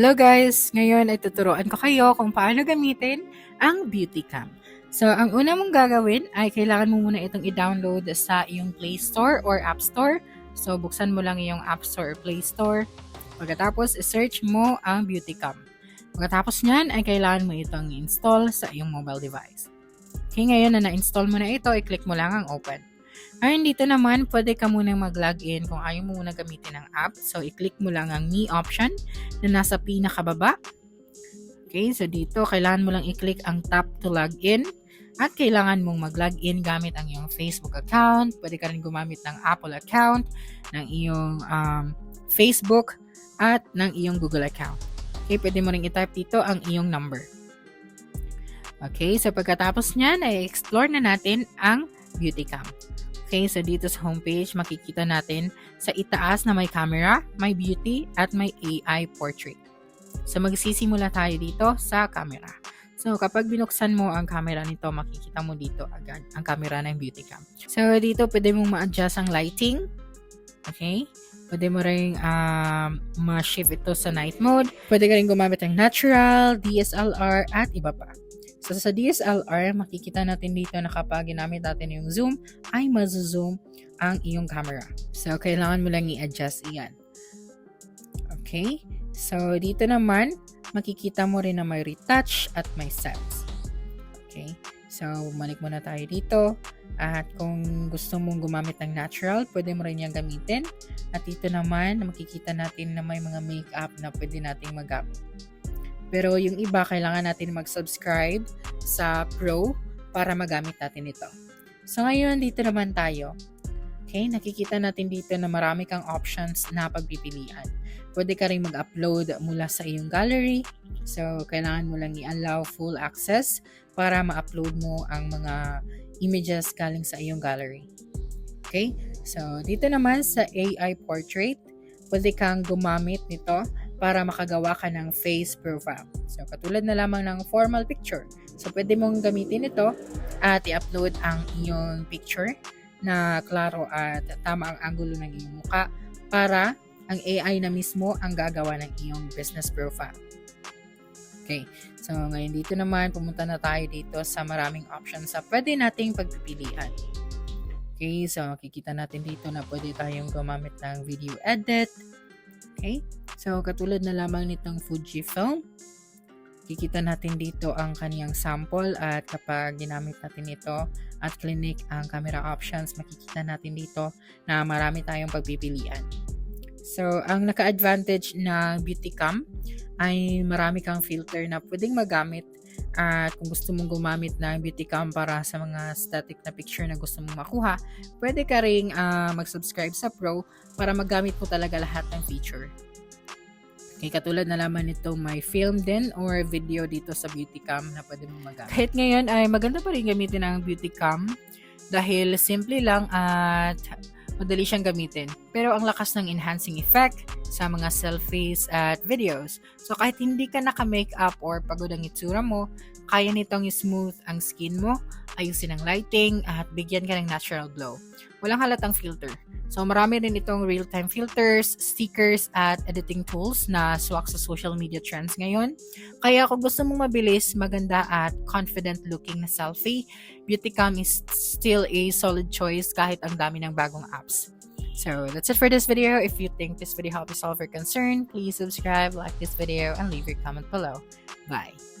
Hello guys! Ngayon ay tuturuan ko kayo kung paano gamitin ang Beauty Cam. So, ang una mong gagawin ay kailangan mo muna itong i-download sa iyong Play Store or App Store. So, buksan mo lang iyong App Store or Play Store. Pagkatapos, i-search mo ang Beauty Cam. Pagkatapos niyan ay kailangan mo itong i-install sa iyong mobile device. Okay, ngayon na na-install mo na ito, i-click mo lang ang open. Ngayon dito naman, pwede ka munang mag-login kung ayaw mo muna gamitin ang app. So, i-click mo lang ang Me option na nasa pinakababa. Okay, so dito, kailangan mo lang i-click ang tap to login. At kailangan mong mag-login gamit ang iyong Facebook account. Pwede ka rin gumamit ng Apple account, ng iyong um, Facebook, at ng iyong Google account. Okay, pwede mo rin i-type dito ang iyong number. Okay, so pagkatapos niyan ay explore na natin ang Beauty Cam. Okay, so dito sa homepage, makikita natin sa itaas na may camera, may beauty, at may AI portrait. So magsisimula tayo dito sa camera. So kapag binuksan mo ang camera nito, makikita mo dito agad ang camera ng beauty cam. So dito pwede mong ma-adjust ang lighting. Okay? Pwede mo rin um, ma-shift ito sa night mode. Pwede ka rin gumamit ng natural, DSLR, at iba pa. So sa DSLR, makikita natin dito na kapag ginamit natin yung zoom, ay mazo-zoom ang iyong camera. So kailangan mo lang i-adjust iyan. Okay? So dito naman, makikita mo rin na may retouch at may sets. Okay? So bumalik muna tayo dito. At kung gusto mong gumamit ng natural, pwede mo rin yung gamitin. At dito naman, makikita natin na may mga makeup na pwede nating magamit. Pero yung iba, kailangan natin mag-subscribe sa Pro para magamit natin ito. So ngayon, dito naman tayo. Okay, nakikita natin dito na marami kang options na pagpipilian. Pwede ka rin mag-upload mula sa iyong gallery. So, kailangan mo lang i-allow full access para ma-upload mo ang mga images galing sa iyong gallery. Okay? So, dito naman sa AI Portrait, pwede kang gumamit nito para makagawa ka ng face profile. So, katulad na lamang ng formal picture. So, pwede mong gamitin ito at i-upload ang iyong picture na klaro at tama ang angulo ng iyong muka para ang AI na mismo ang gagawa ng iyong business profile. Okay. So, ngayon dito naman, pumunta na tayo dito sa maraming options sa pwede nating pagpipilian. Okay, so makikita natin dito na pwede tayong gumamit ng video edit. Okay, so katulad na lamang nitong Fujifilm, kikita natin dito ang kaniyang sample at kapag ginamit natin ito at clinic ang camera options, makikita natin dito na marami tayong pagpipilian. So, ang naka-advantage na beauty cam ay marami kang filter na pwedeng magamit at kung gusto mong gumamit ng beauty cam para sa mga static na picture na gusto mong makuha, pwede ka ring uh, mag-subscribe sa Pro para magamit mo talaga lahat ng feature. Okay, katulad na lamang nito may film din or video dito sa beauty cam na pwede mong magamit. Kahit ngayon ay maganda pa rin gamitin ang beauty cam dahil simple lang at madali siyang gamitin. Pero ang lakas ng enhancing effect sa mga selfies at videos. So kahit hindi ka naka-makeup or pagod ang itsura mo, kaya nitong smooth ang skin mo, ayusin ang lighting, at bigyan ka ng natural glow. Walang halatang filter. So marami rin itong real-time filters, stickers, at editing tools na swak sa social media trends ngayon. Kaya kung gusto mong mabilis, maganda at confident-looking na selfie, Beautycam is still a solid choice kahit ang dami ng bagong apps. So that's it for this video. If you think this video helped you solve your concern, please subscribe, like this video, and leave your comment below. Bye!